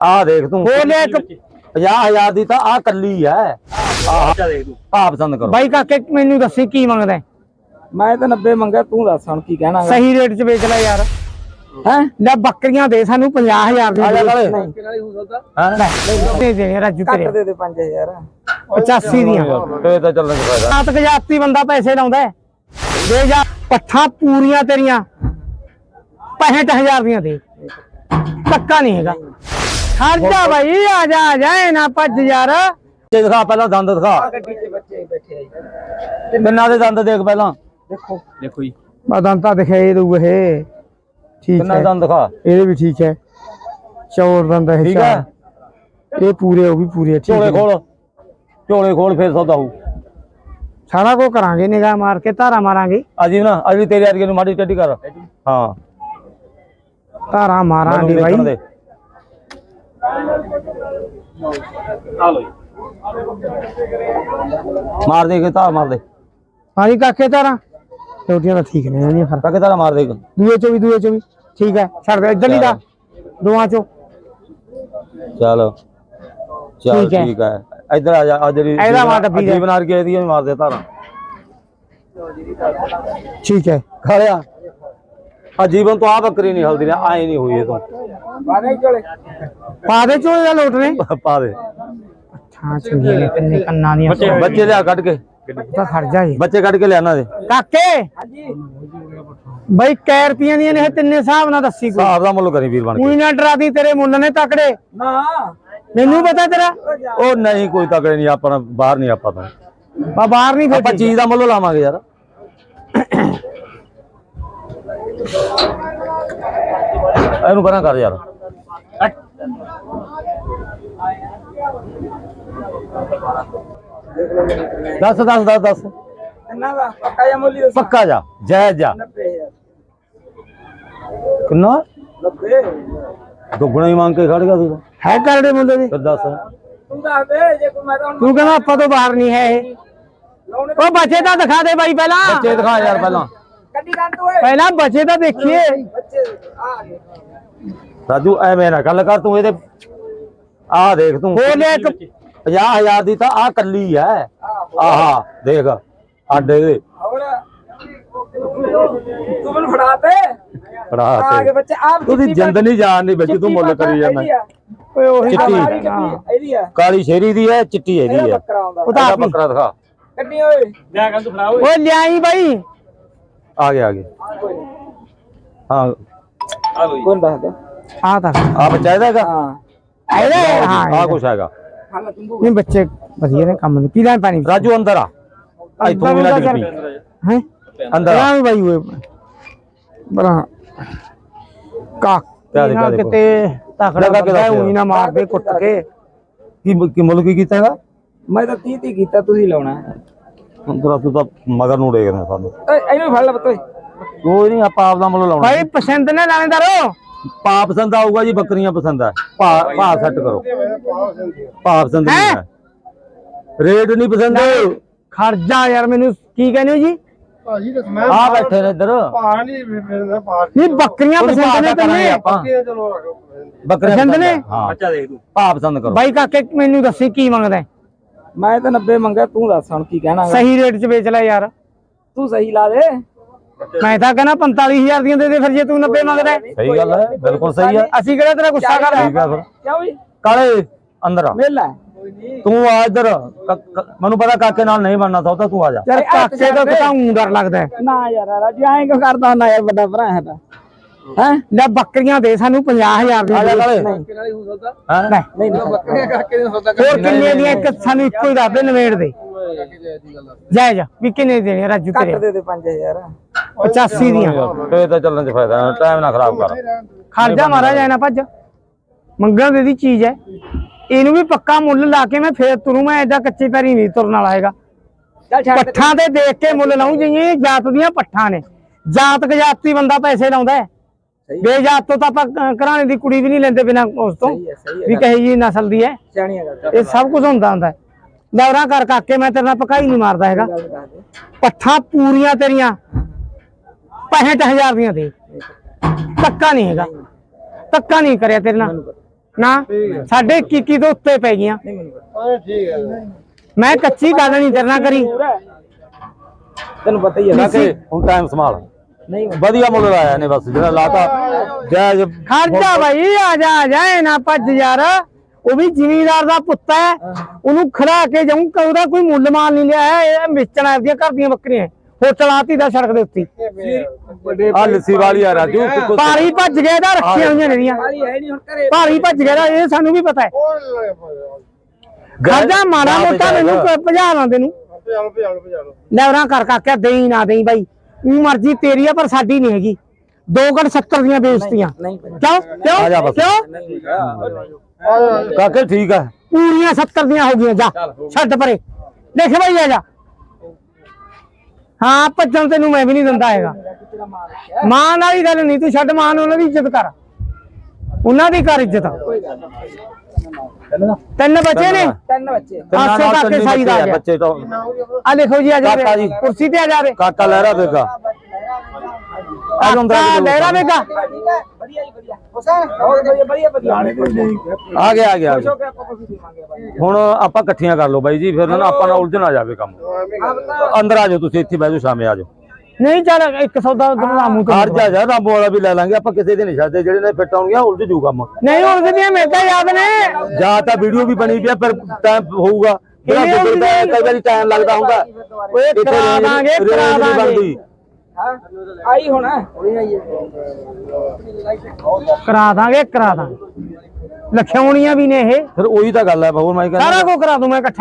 ਆਹ ਦੇਖ ਤੂੰ। ਬੋਲੇ ਇੱਕ 50000 ਦੀ ਤਾਂ ਆ ਕੱਲੀ ਐ। ਆਹ ਦੇਖ ਤੂੰ। ਭਾਅ ਪਸੰਦ ਕਰੋ। ਬਾਈ ਕਾਕੇ ਮੈਨੂੰ ਦੱਸੀ ਕੀ ਮੰਗਦਾ ਹੈ? ਮੈਂ ਤਾਂ 90 ਮੰਗਿਆ ਤੂੰ ਦੱਸ ਹੁਣ ਕੀ ਕਹਿਣਾ ਸਹੀ ਰੇਟ 'ਚ ਵੇਚ ਲੈ ਯਾਰ। ਹੈ? ਲੈ ਬੱਕਰੀਆਂ ਦੇ ਸਾਨੂੰ 50000 ਦੀ ਆ ਜਾ ਨਹੀਂ। ਹੈਂ? ਦੇ ਦੇਣੇ ਰਾਜੂ ਘੱਟ ਤੇਰੇ। ਦੇ ਦੇ 5000 85 ਦੀਆਂ। ਤੇ ਤਾਂ ਚੱਲਣ ਚ ਫਾਇਦਾ ਰਾਤ ਗਜਾਤੀ ਬੰਦਾ ਪੈਸੇ ਲਾਉਂਦਾ ਹੈ। ਦੇ ਜਾ ਪੱਠਾ ਪੂਰੀਆਂ ਤੇਰੀਆਂ। 65000 ਦੀਆਂ ਦੇ। ਧੱਕਾ ਨਹੀਂ ਹੈਗਾ। ਖੜ ਜਾ ਬਾਈ ਆ ਜਾ ਆ ਜਾ ਇਹ ਨਾ ਭੱਜ ਯਾਰ। ਬੱਚੇ ਦਿਖਾ ਪਹਿਲਾਂ ਦੰਦ ਦਿਖਾ। ਗੱਡੀ 'ਚ ਬੱਚੇ ਬੈਠੇ ਆ ਜੀ। ਕਿੰਨਾ ਦੇ ਦੰਦ ਦੇਖ ਪਹਿਲਾਂ। ਦੇਖੋ। ਦੇਖੋ ਜੀ। ਬਦਨ ਦਿਖਾਈ ਦਊ ਇਹ। ਠੀਕ ਹੈ। ਦੰਦ ਦਿਖਾ। ਇਹਦੇ ਵੀ ਠੀਕ ਹੈ। ਚੌਰ ਦੰਦ ਇਹ ਠੀਕ। ਹੈ। ਇਹ ਪੂਰੇ ਉਹ ਵੀ ਪੂਰੇ ਠੀਕ ਝੋਲੇ ਹੈ। ਖੋਲ। ਝੋਲੇ ਖੋਲ ਫੇਰ ਸੌਦਾ ਹੋਊ। ਸਾਰਾ ਕੁਝ ਕਰਾਂਗੇ ਨਿਗਾਹ ਮਾਰ ਕੇ ਧਾਰਾ ਮਾਰਾਂਗੇ। ਅਜੀ ਨਾ ਅਜੀ ਤੇਰੇ ਵਰਗੇ ਨੂੰ ਮਾੜੀ ਟੱਡੀ ਕਰ। ਹਾਂ। ਧਾਰਾ ਮਾਰਾਂਗੇ ਦੇ। ਜੀ ਮਾਰ ਦੇ ਕੇ ਧਾਰ ਮਾਰ ਦੇ ਹਾਂਜੀ ਕਾਕੇ ਧਾਰਾ ਛੋਟੀਆਂ ਤਾਂ ਠੀਕ ਨੇ ਨਹੀਂ ਫ਼ਰਕ ਕਾਕੇ ਧਾਰਾ ਮਾਰ ਦੇ ਇੱਕ। ਦੂਏ ਚੋਂ ਵੀ ਦੂਏ ਚੋਂ ਵੀ ਠੀਕ ਹੈ ਛੱਡ ਦੇ ਇੱਧਰ ਨਹੀਂ ਦਾ ਦੋਵਾਂ ਚੋਂ ਚੱਲ ਚੱਲ ਠੀਕ ਹੈ। ਠੀਕ ਹੈ ਇੱਧਰ ਆ ਜਾ ਆ ਜਿਹੜੀ ਇਹਦਾ ਮਾਰ ਡੱਬੀ ਦਾ। ਜੀਵਨ ਬਣਾ ਕੇ ਇਹਦੀ ਵੀ ਮਾਰ ਦੇ ਧਾਰਾ ਠੀਕ ਹੈ ਖਾਲਿਆ ਆ ਜੀਵਨ ਤੋਂ ਆ ਬੱਕਰੀ ਨਹੀਂ ਹਲਦੀ ਨਾ ਆਏ ਨਹੀਂ ਹੋਈ ਇਹ ਤੋਂ। ਬਾਰੇ ਚਲੇ। ਪਾ ਦੇ ਚੋਂ ਜਾਂ ਲੋਟ ਨੇ ਪਾ ਦੇ ਹਾਂ ਚੰਗੀ ਨੇ ਕੰਨੇ ਕੰਨਾਂ ਦੀਆਂ ਬੱਚੇ ਲਿਆ ਕੱਢ ਕੇ। ਤਾਂ ਖੜ ਜਾ ਜੀ। ਬੱਚੇ ਕੱਢ ਕੇ ਲਿਆਣਾ ਦੇ ਕਾਕੇ! ਹਾਂਜੀ। ਬਈ ਕੈ ਰੁਪਈਆਂ ਦੀਆਂ ਨੇ ਇਹ ਤਿੰਨੇ ਹਿਸਾਬ ਨਾਲ ਦੱਸੀ ਕੋਈ। ਹਿਸਾਬ ਦਾ ਮੁੱਲ ਕਰੀ ਵੀਰ ਬਣ ਕੇ। ਕੋਈ ਨਾ ਡਰਾਦੀ ਤੇਰੇ ਮੁੱਲ ਨੇ ਤਕੜੇ। ਨਾ। ਮੈਨੂੰ ਪਤਾ ਤੇਰਾ? ਉਹ ਨਹੀਂ ਕੋਈ ਤਕੜੇ ਨਹੀਂ ਆਪਾਂ ਬਾਹਰ ਨਹੀਂ ਆਪਾਂ ਤਾਂ। ਬਾਹਰ ਨਹੀਂ ਆਪਾਂ ਫਿਰ ਚੀਜ਼ ਦਾ ਮੁੱਲ ਲਾਵਾਂਗੇ ਯਾਰ। ਇਹਨੂੰ ਪਰਾਂ ਕਰ ਯਾਰ। ਦੱਸ ਦੱਸ ਦੱਸ ਦੱਸ। ਇੰਨਾ ਦਾ ਪੱਕਾ ਜਾਂ ਮੁੱਲੀ ਦੱਸ? ਪੱਕਾ ਜਾ ਜੈ ਜਾ। 90000 ਕਿੰਨਾ? 90 ਦੁੱਗਣਾ ਹੀ ਮੰਗ ਕੇ ਖੜ ਗਿਆ ਤੂੰ ਹੈ ਕਰੜੇ ਮੁੱਲ ਦੇ? ਫਿਰ ਦੱਸ। ਤੂੰ ਦੱਸ ਦੇ ਜੇ ਕੋਈ ਮੈਂ ਤਾਂ ਤੂੰ ਕਹਿੰਦਾ ਆਪਾਂ ਤੋਂ ਬਾਹਰ ਨਹੀਂ ਹੈ ਇਹ। ਉਹ ਬੱਚੇ ਤਾਂ ਦਿਖਾ ਦੇ ਬਾਈ ਪਹਿਲਾਂ। ਬੱਚੇ ਦਿਖਾ ਯਾਰ ਪਹਿਲਾਂ। ਗੱਡੀ ਓਏ। ਪਹਿਲਾਂ ਬੱਚੇ ਤਾਂ ਦੇਖੀਏ। ਬੱਚੇ ਆ ਗਏ ਰਾਜੂ ਐਵੇਂ ਨਾ ਗੱਲ ਕਰ ਤੂੰ ਇਹਦੇ ਆਹ ਦੇਖ ਤੂੰ। ਬੋਲੇ ਇੱਕ 50000 ਦੀ ਤਾਂ ਆ ਕੱਲੀ ਐ। ਆਹਾ ਦੇਖ ਆਡੇ ਦੇ। ਹੋਰ। ਤੂੰ ਮੈਨੂੰ ਆ ਬੱਚੇ ਆਪ ਉਹਦੀ ਜਿੰਦ ਨਹੀਂ ਜਾਣ ਨਹੀਂ ਬੱਚੀ ਤੂੰ ਮੁੱਲ ਕਰੀ ਜਾਂਦਾ। ਓਏ ਉਹੀ ਚਿੱਟੀ। ਆ। ਕਾਲੀ ਸ਼ੇਰੀ ਦੀ ਐ ਚਿੱਟੀ ਇਹਦੀ ਇਹਦਾ ਐ। ਬੱਕਰਾ ਆਉਂਦਾ। ਉਹ ਤਾਂ ਇਹਦਾ ਆਪ ਹੀ। ਬੱਕਰਾ ਦਿਖਾ। ਗੱਡੀ ਓਏ। ਕੰਨ ਤੂੰ ਫੜਾ ਓਏ। ਓਏ ਲਿਆਈ ਬਾਈ। ਆ ਗਿਆ ਆ ਗਿਆ। ਹਾਂ। ਆ ਲੋ ਜੀ ਕੋਣ ਦੱਸਦਾ? ਆ ਤਾਂ। ਆ ਬੱਚਾ ਇਹਦਾ ਹੈਗਾ? ਹਾਂ। ਇਹਦੇ ਹਾਂ? ਆ ਕੁਛ ਹੈਗਾ। ਹਾਂ ਨਾ ਤੂੰ ਨਹੀਂ ਬੱਚੇ ਵਧੀਆ ਨੇ ਕੰਮ ਨੇ ਪੀ ਲੈ ਪਾਣੀ? ਰਾਜੂ ਅੰਦਰ ਆ। ਵੀ ਨਾ ਡਿੱਗ ਪਈ ਹੈ? ਅੰਦਰ ਆ। ਵੀ ਬਾਈ ਓਏ। ਬੜਾ। ਕਾ ਪਿਆ ਦੇ, ਪਿਆ ਦੇ ਕਿਤੇ ਤਕੜਾ ਲਗਾ ਕੇ ਬੰਦਾ ਦੱਸ ਉਹੀ ਨਾ ਮਾਰ ਦੇ ਕੁੱਟ ਕੇ। ਕੀ ਕੀ ਮੁੱਲ ਕੀ ਕੀਤਾ ਹੈਗਾ ਮੈਂ ਤਾਂ 30 30 ਕੀਤਾ ਤੁਸੀਂ ਲਾਉਣਾ। ਹੈ। ਅੰਦਰ ਤੂੰ ਤਾਂ ਮਗਰ ਨੂੰ ਡੇਗਦਾ ਸਾਨੂੰ। ਓਏ ਇਹਨੂੰ ਫੜ ਲੈ ਬੱਤੋਏ ਕੋਈ ਨਹੀਂ ਆਪਾਂ ਆਪ ਦਾ ਮੁੱਲ ਲਾਉਣਾ। ਭਾਈ ਪਸੰਦ ਨੇ ਲਾਣੇਦਾਰੋ ਪਾ ਪਸੰਦ ਆਊਗਾ ਜੀ ਬੱਕਰੀਆਂ ਪਸੰਦ ਆ। ਭਾ ਭਾ ਸੈੱਟ ਕਰੋ। ਭਾ ਪਸੰਦ ਨਹੀਂ ਹੈ? ਰੇਟ ਨਹੀਂ ਪਸੰਦ। ਖਰਜਾ ਯਾਰ ਮੈਨੂੰ ਕੀ ਕਹਿੰਦੇ ਹੋ ਜੀ? ਭਾਜੀ ਦੱਸ ਮੈਂ ਆ ਬੈਠੇ ਨੇ ਇੱਧਰ। ਨਹੀਂ ਬੱਕਰੀਆਂ ਪਸੰਦ ਨੇ ਤੈਨੂੰ? ਆਪਾਂ। ਚਲੋ ਬੱਕਰੀਆਂ ਪਸੰਦ ਨੇ? ਹਾਂ। ਬੱਚਾ ਦੇਖ ਤੂੰ। ਭਾ ਪਸੰਦ ਕਰੋ। ਬਾਈ ਕਾਕੇ ਮੈਨੂੰ ਦੱਸੀ ਕੀ ਮੰਗਦਾ ਹੈ? ਮੈਂ ਤਾਂ 90 ਮੰਗਿਆ ਤੂੰ ਦੱਸ ਹੁਣ ਕੀ ਕਹਿਣਾ ਗਾ। ਸਹੀ ਰੇਟ 'ਚ ਵੇਚ ਲੈ ਯਾਰ। ਤੂੰ ਸਹੀ ਲਾ ਦੇ। ਮੈਂ ਤਾਂ ਕਹਿੰਦਾ 45000 ਦੀਆਂ ਦੇ ਦੇ ਫਿਰ ਜੇ ਤੂੰ 90 ਮੰਗਦਾ ਹੈ। ਸਹੀ ਗੱਲ ਹੈ ਬਿਲਕੁਲ ਸਹੀ ਹੈ। ਅਸੀਂ ਕਿਹੜਾ ਤੇਰਾ ਗੁੱਸਾ ਠੀਕ ਕਰਦੇ? ਹੈ ਫਿਰ। ਕਿਉਂ ਵੀ? ਕਾਲੇ ਅੰਦਰ ਆ। ਮੇਲਾ ਤੂੰ ਆ ਇੱਧਰ। ਕ- ਕ- ਮੈਨੂੰ ਪਤਾ ਕਾਕੇ ਨਾਲ ਨਹੀਂ ਬਣਨਾ ਸੌਦਾ ਤੂੰ ਆ ਜਾ। ਯਾਰ ਕਾਕੇ ਦਾ ਤਾਂ ਊਂ ਡਰ ਲੱਗਦਾ ਹੈ। ਨਾ ਯਾਰ ਰਾਜੂ ਐਂ ਕਿਉਂ ਕਰਦਾ ਹੁੰਦਾ ਯਾਰ ਵੱਡਾ ਭਰਾ ਹੈ ਤਾਂ ਹੈ? ਲੈ ਬੱਕਰੀਆਂ ਦੇ ਸਾਨੂੰ 50000 ਆ ਦੀਆਂ ਜਾ ਕਾਲੇ ਦੇ। ਹੈਂ? ਲੈ, ਨਹੀਂ ਨਹੀਂ ਕਾਕੇ ਨੇ ਸੌਦਾ ਹੋਰ ਕਿੰਨੇ ਦੀਆਂ? ਇੱਕ ਸਾਨੂੰ ਇੱਕੋ ਹੀ ਦੱਸ ਦੇ ਨਵੇੜ ਦੇ। ਜਾਇ ਜਾ। ਵੀ ਕਿੰਨੇ ਦੇਣੇ ਰਾਜੂ ਕੱਟ ਤੇਰੇ ਦੇ ਦੇ 5000 85 ਦੀਆਂ। ਫੇਰ ਤਾਂ ਚੱਲਣ ਚ ਫਾਇਦਾ ਟਾਈਮ ਨਾ ਖਰਾਬ ਕਰ। ਖਰਜਾ ਮਾਰਾ ਜਾਏ ਨਾ ਭੱਜ। ਮੰਗਣ ਦੇ ਦੀ ਚੀਜ਼ ਹੈ। ਇਹਨੂੰ ਵੀ ਪੱਕਾ ਮੁੱਲ ਲਾ ਕੇ ਮੈਂ ਫੇਰ ਤੁਰੂ ਮੈਂ ਐਡਾ ਕੱਚੇ ਪੈਰੀ ਨਹੀਂ ਤੁਰਨ ਵਾਲਾ ਹੈਗਾ। ਚੱਲ ਦੇ। ਪੱਠਾਂ ਤੇ ਦੇਖ ਕੇ ਮੁੱਲ ਲਾਉਂ ਜਿਵੇਂ ਜਾਤ ਦੀਆਂ ਪੱਠਾਂ ਨੇ। ਜਾਤ ਗਜਾਤੀ ਬੰਦਾ ਪੈਸੇ ਲਾਉਂਦਾ ਹੈ। ਬੇਜਾਤ ਤੋਂ ਤਾਂ ਆਪਾਂ ਕ- ਘਰਾਣੇ ਦੀ ਕੁੜੀ ਵੀ ਨਹੀਂ ਲੈਂਦੇ ਬਿਨਾ ਉਸ ਤੋਂ। ਸਹੀ ਹੈ ਸਹੀ ਵੀ ਕਹੇ ਜੀ ਨਸਲ ਦੀ ਹੈ। ਇਹ ਸਭ ਕੁਝ ਹੁੰਦਾ ਹੁੰਦਾ। ਦੌਰਾ ਕਰ ਕਾਕੇ ਮੈਂ ਤੇਰੇ ਨਾਲ ਪਕਾਈ ਨਹੀਂ ਮਾਰਦਾ ਹੈਗਾ। ਪੱਠਾਂ ਪੂਰੀਆਂ ਤੇਰੀਆਂ 65000 ਦੀਆਂ ਦੇ। ਧੱਕਾ ਨਹੀਂ ਹੈਗਾ। ਧੱਕਾ ਨਹੀਂ ਕਰਿਆ ਤੇਰੇ ਨਾਲ। ਨਾ ਸਾਡੇ 21 ਤੋਂ ਉੱਤੇ ਪੈ ਗਈਆਂ। ਹਾਂ ਠੀਕ ਹੈ। ਮੈਂ ਕੱਚੀ ਗੱਲ ਨਹੀਂ ਤੇਰੇ ਨਾਲ ਕਰੀ। ਤੈਨੂੰ ਪਤਾ ਹੀ ਹੈ ਕਾਕੇ ਹੁਣ ਟਾਈਮ ਸੰਭਾਲ। ਨਹੀਂ ਵਧੀਆ ਮੁੱਲ ਲਾਇਆ ਨੇ ਬਸ ਜਿਹੜਾ ਲਾਤਾ। ਜਾਇਜ਼ ਖਰਚਾ ਭਾਈ ਆ ਜਾ ਆ ਜਾ ਇਹ ਨਾ ਭੱਜ ਯਾਰ। ਉਹ ਵੀ ਜ਼ਿਮੀਂਦਾਰ ਦਾ ਪੁੱਤ ਹੈ। ਉਹਨੂੰ ਖੜਾ ਕੇ ਜਾਊਂ ਉਹਦਾ ਕੋਈ ਮੁੱਲ ਮਾਲ ਨਹੀਂ ਲਿਆ ਇਹ ਵੇਚਣ ਆਪਦੀਆਂ ਘਰ ਦੀਆਂ ਬੱਕਰੀਆਂ ਹੋਟਲ ਆਤੀ ਦਾ ਸੜਕ ਦੇ ਉੱਤੇ। ਆ ਲੱਸੀ ਵਾਲੀ ਆ ਰਾਜੂ ਭਾਰੀ ਭੱਜ ਗਏ ਦਾ ਰੱਖੀਆਂ ਹੋਈਆਂ ਨੇ ਦੀਆਂ ਹੈ ਨਹੀਂ ਹੁਣ ਘਰੇ। ਭਾਰੀ ਭੱਜ ਗਿਆ ਦਾ ਇਹ ਸਾਨੂੰ ਵੀ ਪਤਾ ਹੈ। ਖਰਚਾ ਮਾੜਾ ਮੋਟਾ ਮੈਨੂੰ ਭਜਾ ਲਾਂਦੇ ਨੂੰ। ਭਜਾਲੋ ਭਜਾਲੋ ਭਜਾਲੋ ਲੈਵਰਾਂ ਕਰ ਕਾਕਿਆ ਦੇਈ ਨਾ ਦੇਈ ਬਾਈ। ਉਹ ਮਰਜ਼ੀ ਤੇਰੀ ਆ ਪਰ ਸਾਡੀ ਨਹੀਂ ਹੈਗੀ। ਦੋ ਗੜ 70 ਦੀਆਂ ਬੇਇੱਜ਼ਤੀਆਂ। ਨਹੀਂ ਕਿਉਂ? ਕਿਉਂ? ਆ ਜਾ ਬਸ। ਕਿਉਂ? ਕਾਕੇ ਠੀਕ ਆ। ਪੂਰੀਆਂ 70 ਦੀਆਂ ਹੋ ਗਈਆਂ ਜਾ ਛੱਡ ਪਰੇ। ਦੇਖ ਬਾਈ ਆ ਜਾ। ਹਾਂ ਭੱਜਣ ਤੈਨੂੰ ਮੈਂ ਵੀ ਨਹੀਂ ਦਿੰਦਾ ਹੈਗਾ। ਮਾਂ ਵਾਲੀ ਗੱਲ ਨਹੀਂ ਤੂੰ ਛੱਡ ਮਾਂ ਨੂੰ ਉਹਨਾਂ ਦੀ ਇੱਜ਼ਤ ਕਰ। ਉਹਨਾਂ ਦੀ ਕਰ ਇੱਜ਼ਤ। ਤਿੰਨ ਬੱਚੇ ਨੇ? ਤਿੰਨ ਬੱਚੇ। ਆਸੇ ਕਾਕੇ ਸਾਈ ਦਾ ਆ ਗਿਆ। ਬੱਚੇ ਤਾਂ ਆ ਦੇਖੋ ਜੀ ਆ ਜਾ ਕਾਕਾ ਜੀ। ਕੁਰਸੀ ਤੇ ਆ ਜਾ ਰੇ ਕਾਕਾ ਲਹਿਰਾ ਬੇਗਾ ਆ ਜਾਂਦਾ ਕਾਕਾ ਲਹਿਰਾ ਵੇਗਾ ਵਧੀਆ ਜੀ ਵਧੀਆ। ਹੁਸੈਨ ਬਹੁਤ ਵਧੀਆ ਵਧੀਆ ਵਧੀਆ। ਆ ਗਿਆ ਆ ਗਿਆ। ਆ ਗਿਆ। ਕਿ ਆਪਾਂ ਕੁਝ ਦੇਵਾਂਗੇ ਬਾਈ ਹੁਣ ਆਪਾਂ ਇਕੱਠੀਆਂ ਕਰ ਲਓ ਬਾਈ ਜੀ ਫਿਰ ਨਾ ਆਪਾਂ ਨਾਲ ਉਲਝਣ ਆ ਜਾਵੇ ਕੰਮ। ਅੰਦਰ ਆ ਜਾਓ ਤੁਸੀਂ ਇੱਥੇ ਬਹਿ ਜਾਓ ਸ਼ਾਮੇ ਆ ਜਾਓ। ਨਹੀਂ ਚੱਲ ਇੱਕ ਸੌਦਾ ਉਧਰ ਰਾਮੂ ਤੋਂ ਹਰ ਜਾ ਜਾ ਰਾਮੋ ਵਾਲਾ ਵੀ ਲੈ ਲਾਂਗੇ ਆਪਾਂ ਕਿਸੇ ਦੇ ਨਹੀਂ ਛੱਡਦੇ ਜਿਹੜੇ ਨੇ ਫਿੱਟ ਆਉਣਗੇ ਉਲਝ ਜੂ ਕੰਮ। ਨਹੀਂ ਉਲਝਦੀਆਂ ਮੇਰੇ ਤਾਂ ਯਾਦ ਨੇ। ਜਾਂ ਤਾਂ ਵੀਡੀਓ ਵੀ ਬਣੀ ਪਿਆ ਪਰ ਟਾਈਮ ਹੋਊਗਾ? ਕਈ ਵਾਰੀ ਟਾਈਮ ਲੱਗਦਾ ਹੁੰਦਾ। ਓਏ ਕਰਾ ਦਾਂਗੇ ਕਰਾ ਦਾਂਗੇ। ਆਈ ਹੁਣ। ਹੁਣੇ ਆਈ ਕਰਾ ਦਾਂਗੇ ਕਰਾ ਦਾਂਗੇ। ਲਖਿਆਉਣੀਆਂ ਵੀ ਨੇ ਇਹ। ਫਿਰ ਉਹੀ ਤਾਂ ਗੱਲ ਹੈ ਬਹੁਤ ਮੈਂ ਕਹਿੰਦਾ ਸਾਰਾ ਕੁਝ ਕਰਾ ਦੂੰ ਮੈਂ ਇਕੱਠਾ।